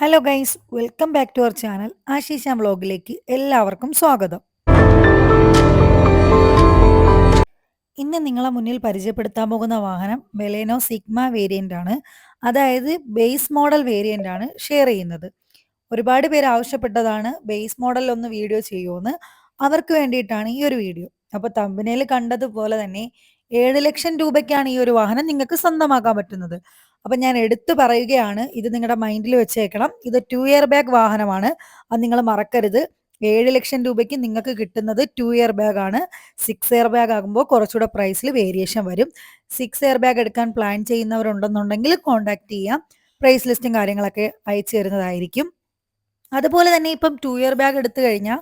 Hello guys welcome back to our channel Asheesha വ്ളോഗിലേക്ക് എല്ലാവർക്കും സ്വാഗതം. ഇന്ന് നിങ്ങളെ മുന്നിൽ പരിചയപ്പെടുത്താൻ പോകുന്ന വാഹനം ബെലേനോ സിഗ്മ വേരിയന്റ് ആണ്. അതായത് ബേസ് മോഡൽ വേരിയന്റ് ആണ് ഷെയർ ചെയ്യുന്നത്. ഒരുപാട് പേര് ആവശ്യപ്പെട്ടതാണ് ബേസ് മോഡൽ ഒന്ന് വീഡിയോ ചെയ്യുമെന്ന് അവർക്ക് വേണ്ടിയിട്ടാണ് ഈ ഒരു വീഡിയോ അപ്പോൾ തമ്പനയിൽ കണ്ടതുപോലെ തന്നെ ഏഴ് ലക്ഷം രൂപയ്ക്കാണ് ഈ ഒരു വാഹനം നിങ്ങൾക്ക് സ്വന്തമാക്കാൻ പറ്റുന്നത്. അപ്പൊ ഞാൻ എടുത്തു പറയുകയാണ് ഇത് നിങ്ങളുടെ മൈൻഡിൽ വെച്ചേക്കണം. ഇത് ടു ഇയർ ബാഗ് വാഹനമാണ്. അത് നിങ്ങൾ മറക്കരുത്. ഏഴ് ലക്ഷം രൂപയ്ക്ക് നിങ്ങൾക്ക് കിട്ടുന്നത് ടു ഇയർ ബാഗ് ആണ്. സിക്സ് ഇയർ ബാഗ് ആകുമ്പോൾ കുറച്ചുകൂടെ പ്രൈസിൽ വേരിയേഷൻ വരും. സിക്സ് ഇയർ ബാഗ് എടുക്കാൻ പ്ലാൻ ചെയ്യുന്നവരുണ്ടെന്നുണ്ടെങ്കിൽ കോൺടാക്ട് ചെയ്യാം. പ്രൈസ് ലിസ്റ്റും കാര്യങ്ങളൊക്കെ അയച്ചു തരുന്നതായിരിക്കും. അതുപോലെ തന്നെ ഇപ്പം ടു ഇയർ ബാഗ് എടുത്തു കഴിഞ്ഞാൽ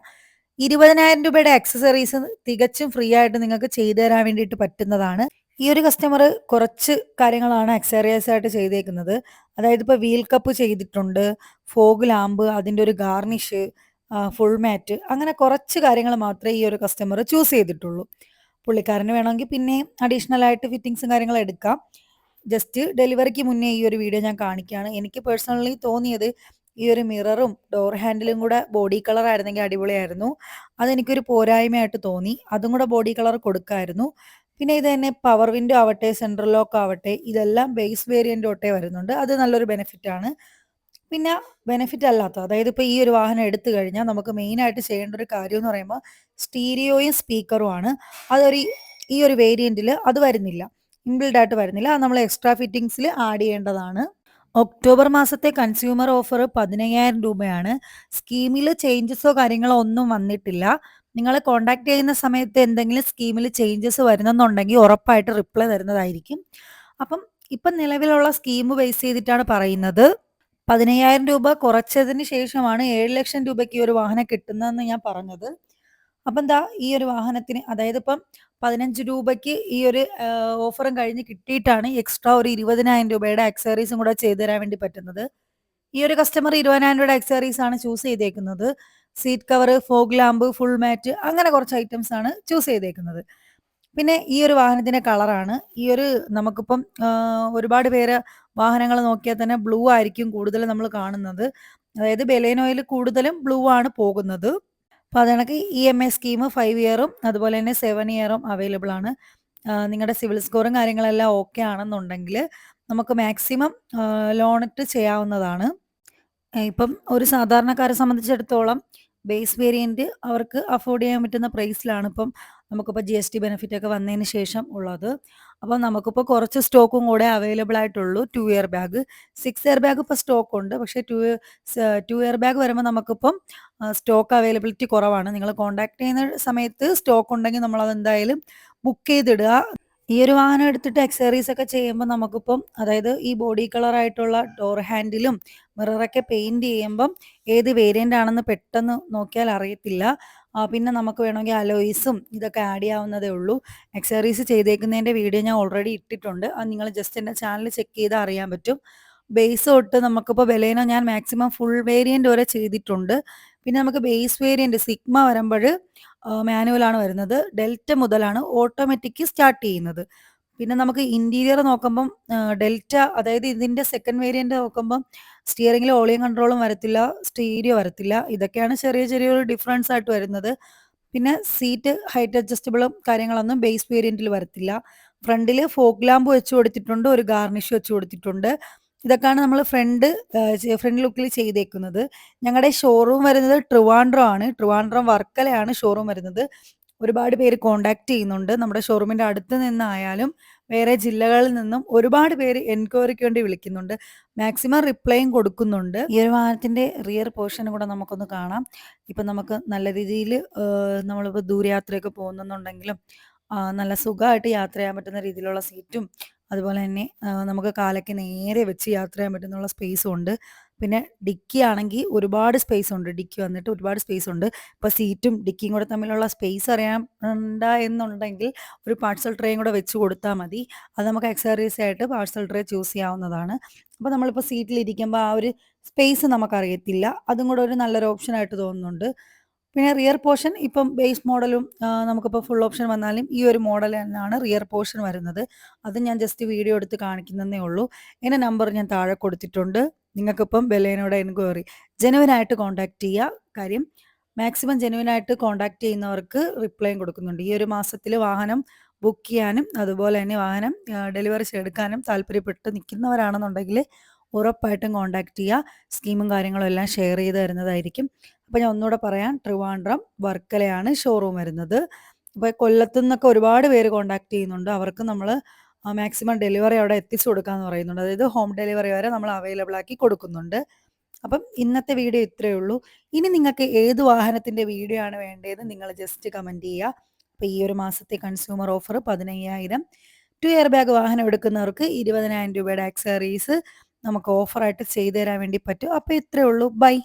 ഇരുപതിനായിരം രൂപയുടെ അക്സസറീസ് തികച്ചും ഫ്രീ ആയിട്ട് നിങ്ങൾക്ക് ചെയ്തു തരാൻ വേണ്ടിയിട്ട് പറ്റുന്നതാണ്. ഈ ഒരു കസ്റ്റമർ കുറച്ച് കാര്യങ്ങളാണ് അക്സറിയസ് ആയിട്ട് ചെയ്തേക്കുന്നത്. അതായത് ഇപ്പോൾ വീൽ കപ്പ് ചെയ്തിട്ടുണ്ട് ഫോഗ് ലാമ്പ് അതിന്റെ ഒരു ഗാർണിഷ് ഫുൾ മാറ്റ് അങ്ങനെ കുറച്ച് കാര്യങ്ങൾ മാത്രമേ ഈ ഒരു കസ്റ്റമർ ചൂസ് ചെയ്തിട്ടുള്ളൂ. പുള്ളിക്കാരന് വേണമെങ്കിൽ പിന്നെ അഡീഷണൽ ആയിട്ട് ഫിറ്റിങ്സും കാര്യങ്ങളും എടുക്കാം. ജസ്റ്റ് ഡെലിവറിക്ക് മുന്നേ ഈ ഒരു വീഡിയോ ഞാൻ കാണിക്കുകയാണ്. എനിക്ക് പേഴ്സണലി തോന്നിയത് ഈ ഒരു മിററും ഡോർ ഹാൻഡിലും കൂടെ ബോഡി കളർ ആയിരുന്നെങ്കിൽ അടിപൊളിയായിരുന്നു. അതെനിക്കൊരു പോരായ്മയായിട്ട് തോന്നി. അതും കൂടെ ബോഡി കളർ കൊടുക്കായിരുന്നു. പിന്നെ ഇത് തന്നെ പവർ വിൻഡോ ആവട്ടെ സെൻട്രൽ ലോക്ക് ആവട്ടെ ഇതെല്ലാം ബേസ് വേരിയന്റ് തൊട്ടേ വരുന്നുണ്ട്. അത് നല്ലൊരു ബെനിഫിറ്റ് ആണ്. പിന്നെ ബെനിഫിറ്റ് അല്ലാത്ത അതായത് ഇപ്പോൾ ഈ ഒരു വാഹനം എടുത്തു കഴിഞ്ഞാൽ നമുക്ക് മെയിനായിട്ട് ചെയ്യേണ്ട ഒരു കാര്യം എന്ന് പറയുമ്പോൾ സ്റ്റീരിയോയും സ്പീക്കറും ആണ്. അതൊരു ഈ ഒരു വേരിയന്റിൽ അത് വരുന്നില്ല. ഇൻബിൽഡ് ആയിട്ട് വരുന്നില്ല. അത് നമ്മൾ എക്സ്ട്രാ ഫിറ്റിങ്സിൽ ആഡ് ചെയ്യേണ്ടതാണ്. ഒക്ടോബർ മാസത്തെ കൺസ്യൂമർ ഓഫർ പതിനയ്യായിരം രൂപയാണ്. സ്കീമിൽ ചേഞ്ചസോ കാര്യങ്ങളോ ഒന്നും വന്നിട്ടില്ല. നിങ്ങൾ കോൺടാക്ട് ചെയ്യുന്ന സമയത്ത് എന്തെങ്കിലും സ്കീമിൽ ചേഞ്ചസ് വരുന്നെന്നുണ്ടെങ്കിൽ ഉറപ്പായിട്ട് റിപ്ലൈ തരുന്നതായിരിക്കും. അപ്പം ഇപ്പം നിലവിലുള്ള സ്കീം ബേസ് ചെയ്തിട്ടാണ് പറയുന്നത്. പതിനയ്യായിരം രൂപ കുറച്ചതിന് ശേഷമാണ് ഏഴ് ലക്ഷം രൂപയ്ക്ക് ഈ ഒരു വാഹനം കിട്ടുന്നതെന്ന് ഞാൻ പറഞ്ഞത്. അപ്പം എന്താ ഈ ഒരു വാഹനത്തിന് അതായത് ഇപ്പം പതിനഞ്ച് രൂപയ്ക്ക് ഈ ഒരു ഓഫറും കഴിഞ്ഞ് കിട്ടിയിട്ടാണ് എക്സ്ട്രാ ഒരു ഇരുപതിനായിരം രൂപയുടെ അക്സറീസും കൂടെ ചെയ്തു തരാൻ വേണ്ടി പറ്റുന്നത്. ഈ ഒരു കസ്റ്റമർ ഇരുപതിനായിരം രൂപയുടെ അക്സറീസ് ആണ് ചൂസ് ചെയ്തേക്കുന്നത്. Seat cover fog lamp full mat അങ്ങനെ കുറച്ച് ഐറ്റംസ് ആണ് ചൂസ് ചെയ്തേക്കുന്നത്. പിന്നെ ഈ ഒരു വാഹനത്തിന്റെ കളറാണ് ഈ ഒരു നമുക്കിപ്പം ഒരുപാട് പേര് വാഹനങ്ങൾ നോക്കിയാൽ തന്നെ ബ്ലൂ ആയിരിക്കും കൂടുതൽ നമ്മൾ കാണുന്നത്. അതായത് ബെലേനോയിൽ കൂടുതലും ബ്ലൂ ആണ് പോകുന്നത്. അപ്പോൾ അത് E M I scheme five ഇയറും അതുപോലെ തന്നെ സെവൻ ഇയറും അവൈലബിൾ ആണ്. നിങ്ങളുടെ സിവിൽ സ്കോറും കാര്യങ്ങളെല്ലാം ഓക്കെ ആണെന്നുണ്ടെങ്കിൽ നമുക്ക് മാക്സിമം ലോണിട്ട് ചെയ്യാവുന്നതാണ്. ഇപ്പം ഒരു സാധാരണക്കാരെ സംബന്ധിച്ചിടത്തോളം ബേസ് വേരിയന്റ് അവർക്ക് അഫോർഡ് ചെയ്യാൻ പറ്റുന്ന പ്രൈസിലാണ് ഇപ്പം നമുക്കിപ്പോൾ ജി എസ് ടി ബെനിഫിറ്റ് ഒക്കെ വന്നതിന് ശേഷം ഉള്ളത്. അപ്പം നമുക്കിപ്പോൾ കുറച്ച് സ്റ്റോക്കും കൂടെ അവൈലബിൾ ആയിട്ടുള്ളൂ. Two year bag six year bag ഇപ്പോൾ സ്റ്റോക്ക് ഉണ്ട്. പക്ഷേ ടു ടു ഇയർ ബാഗ് വരുമ്പോൾ നമുക്കിപ്പം സ്റ്റോക്ക് അവൈലബിലിറ്റി കുറവാണ്. നിങ്ങൾ കോൺടാക്ട് ചെയ്യുന്ന സമയത്ത് സ്റ്റോക്ക് ഉണ്ടെങ്കിൽ നമ്മളത് എന്തായാലും ബുക്ക് ചെയ്തിടുക. ഈ ഒരു വാഹനം എടുത്തിട്ട് എക്സറീസ് ഒക്കെ ചെയ്യുമ്പോൾ നമുക്കിപ്പം അതായത് ഈ ബോഡി കളർ ആയിട്ടുള്ള ഡോർ ഹാൻഡിലും മിററൊക്കെ പെയിന്റ് ചെയ്യുമ്പം ഏത് വേരിയന്റ് ആണെന്ന് പെട്ടെന്ന് നോക്കിയാൽ അറിയത്തില്ല. പിന്നെ നമുക്ക് വേണമെങ്കിൽ അലോയിസും ഇതൊക്കെ ആഡ് ചെയ്യാവുന്നതേ ഉള്ളൂ. എക്സറീസ് ചെയ്തേക്കുന്നതിന്റെ വീഡിയോ ഞാൻ ഓൾറെഡി ഇട്ടിട്ടുണ്ട്. അത് നിങ്ങൾ ജസ്റ്റ് എന്റെ ചാനൽ ചെക്ക് ചെയ്താൽ അറിയാൻ പറ്റും. ബേസ് തൊട്ട് നമുക്കിപ്പോൾ വിലേന ഞാൻ മാക്സിമം ഫുൾ വേരിയന്റ് വരെ ചെയ്തിട്ടുണ്ട്. പിന്നെ നമുക്ക് ബേസ് വേരിയന്റ് സിഗ്മ വരുമ്പോൾ മാനുവലാണ് വരുന്നത്. ഡെൽറ്റ മുതലാണ് ഓട്ടോമാറ്റിക് സ്റ്റാർട്ട് ചെയ്യുന്നത്. പിന്നെ നമുക്ക് ഇന്റീരിയർ നോക്കുമ്പം ഡെൽറ്റ അതായത് ഇതിന്റെ സെക്കൻഡ് വേരിയന്റ് നോക്കുമ്പം സ്റ്റിയറിംഗിൽ ഓളിയം കൺട്രോളും വരത്തില്ല സ്റ്റീരിയോ വരത്തില്ല. ഇതൊക്കെയാണ് ചെറിയ ചെറിയൊരു ഡിഫറൻസ് ആയിട്ട് വരുന്നത്. പിന്നെ സീറ്റ് ഹൈറ്റ് അഡ്ജസ്റ്റബിളും കാര്യങ്ങളൊന്നും ബേസ് വേരിയന്റിൽ വരത്തില്ല. ഫ്രണ്ടിൽ ഫോക്ക് ലാമ്പ് വെച്ച് കൊടുത്തിട്ടുണ്ട് ഒരു ഗാർണിഷ് വെച്ച് കൊടുത്തിട്ടുണ്ട്. ഇതൊക്കെയാണ് നമ്മൾ ഫ്രണ്ട് ഫ്രണ്ട് ലുക്കിൽ ചെയ്തേക്കുന്നത്. ഞങ്ങളുടെ ഷോറൂം വരുന്നത് ട്രിവാൻഡ്രം ആണ്. ട്രിവാൻഡ്രം വർക്കലയാണ് ഷോറൂം വരുന്നത്. ഒരുപാട് പേര് കോണ്ടാക്ട് ചെയ്യുന്നുണ്ട്. നമ്മുടെ ഷോറൂമിന്റെ അടുത്ത് നിന്നായാലും വേറെ ജില്ലകളിൽ നിന്നും ഒരുപാട് പേര് എൻക്വയറിക്ക് വേണ്ടി വിളിക്കുന്നുണ്ട്. മാക്സിമം റിപ്ലൈയും കൊടുക്കുന്നുണ്ട്. ഈ ഒരു വാഹനത്തിന്റെ റിയർ പോർഷൻ കൂടെ നമുക്കൊന്ന് കാണാം. ഇപ്പൊ നമുക്ക് നല്ല രീതിയിൽ നമ്മളിപ്പോൾ ദൂരയാത്രയൊക്കെ പോകുന്നുണ്ടെങ്കിലും നല്ല സുഖമായിട്ട് യാത്ര ചെയ്യാൻ പറ്റുന്ന രീതിയിലുള്ള സീറ്റും അതുപോലെ തന്നെ നമുക്ക് കാലൊക്കെ നേരെ വെച്ച് യാത്ര ചെയ്യാൻ പറ്റുന്നുള്ള സ്പേസും ഉണ്ട്. പിന്നെ ഡിക്കി ആണെങ്കിൽ ഒരുപാട് സ്പേസ് ഉണ്ട്. ഡിക്കി വന്നിട്ട് ഒരുപാട് സ്പേസ് ഉണ്ട്. ഇപ്പോൾ സീറ്റും ഡിക്കിയും കൂടെ തമ്മിലുള്ള സ്പേസ് അറിയാൻ എന്നുണ്ടെങ്കിൽ ഒരു പാഴ്സൽ ട്രേയും കൂടെ വെച്ച് കൊടുത്താൽ മതി. അത് നമുക്ക് എക്സറീസ് ആയിട്ട് പാഴ്സൽ ട്രേ ചൂസ് ചെയ്യാവുന്നതാണ്. അപ്പോൾ നമ്മളിപ്പോൾ സീറ്റിലിരിക്കുമ്പോൾ ആ ഒരു സ്പേസ് നമുക്കറിയത്തില്ല. അതും കൂടെ ഒരു നല്ലൊരു ഓപ്ഷനായിട്ട് തോന്നുന്നുണ്ട്. പിന്നെ റിയർ പോർഷൻ ഇപ്പം ബേസ് മോഡലും നമുക്കിപ്പോൾ ഫുൾ ഓപ്ഷൻ വന്നാലും ഈ ഒരു മോഡൽ തന്നെയാണ് റിയർ പോർഷൻ വരുന്നത്. അത് ഞാൻ ജസ്റ്റ് വീഡിയോ എടുത്ത് കാണിക്കുന്നതേ ഉള്ളൂ. എന്റെ നമ്പർ ഞാൻ താഴെ കൊടുത്തിട്ടുണ്ട്. നിങ്ങൾക്കിപ്പം ബലേനോടെ എൻക്വയറി ജനുവനായിട്ട് കോൺടാക്ട് ചെയ്യുക കാര്യം മാക്സിമം ജെനുവിനായിട്ട് കോൺടാക്ട് ചെയ്യുന്നവർക്ക് റിപ്ലൈയും കൊടുക്കുന്നുണ്ട്. ഈ ഒരു മാസത്തിൽ വാഹനം ബുക്ക് ചെയ്യാനും അതുപോലെ തന്നെ വാഹനം ഡെലിവറി ചെയ്തെടുക്കാനും താല്പര്യപ്പെട്ട് നിൽക്കുന്നവരാണെന്നുണ്ടെങ്കിൽ ഉറപ്പായിട്ടും കോൺടാക്ട് ചെയ്യുക സ്കീമും കാര്യങ്ങളും എല്ലാം ഷെയർ ചെയ്ത് തരുന്നതായിരിക്കും. അപ്പോൾ ഞാൻ ഒന്നുകൂടെ പറയാം. ട്രിവാൻഡ്രം വർക്കലയാണ് ഷോറൂം വരുന്നത്. അപ്പോൾ കൊല്ലത്തു നിന്നൊക്കെ ഒരുപാട് പേര് കോൺടാക്ട് ചെയ്യുന്നുണ്ട്. അവർക്ക് നമ്മൾ മാക്സിമം ഡെലിവറി അവിടെ എത്തിച്ചു കൊടുക്കാമെന്ന് പറയുന്നുണ്ട്. അതായത് ഹോം ഡെലിവറി വരെ നമ്മൾ അവൈലബിൾ ആക്കി കൊടുക്കുന്നുണ്ട്. അപ്പം ഇന്നത്തെ വീഡിയോ ഇത്രയേ ഉള്ളൂ. ഇനി നിങ്ങൾക്ക് ഏത് വാഹനത്തിന്റെ വീഡിയോ ആണ് വേണ്ടതെന്ന് നിങ്ങൾ ജസ്റ്റ് കമന്റ് ചെയ്യുക അപ്പോൾ ഈ ഒരു മാസത്തെ കൺസ്യൂമർ ഓഫർ പതിനയ്യായിരം. ടു ഇയർ ബാഗ് വാഹനം എടുക്കുന്നവർക്ക് ഇരുപതിനായിരം രൂപയുടെ ആക്സറീസ് നമുക്ക് ഓഫറായിട്ട് ചെയ്തു തരാൻ വേണ്ടി പറ്റും. അപ്പോൾ ഇത്രയേ ഉള്ളൂ. ബൈ